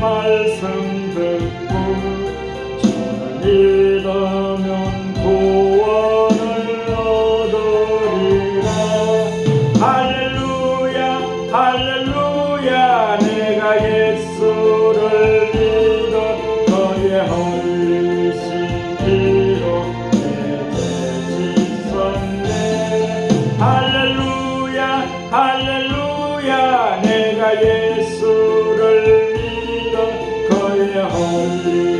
말씀 듣고 주를 믿으면 구원을 얻으리라 할렐루야 할렐루야 내가 예수를 믿어 너의 헐리신 피로 내죄 씻었네 할렐루야 할렐루야 내가 예수 헐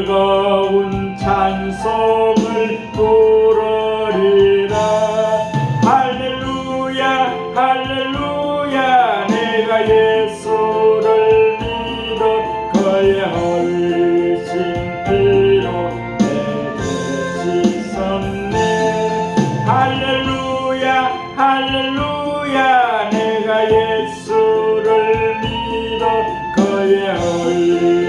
즐거운 찬송을 부르리라. 할렐루야 할렐루야 내가 예수를 믿어 그의 헐신 피로 내게 씻었네. 할렐루야 할렐루야 내가 예수를 믿어 그의 헐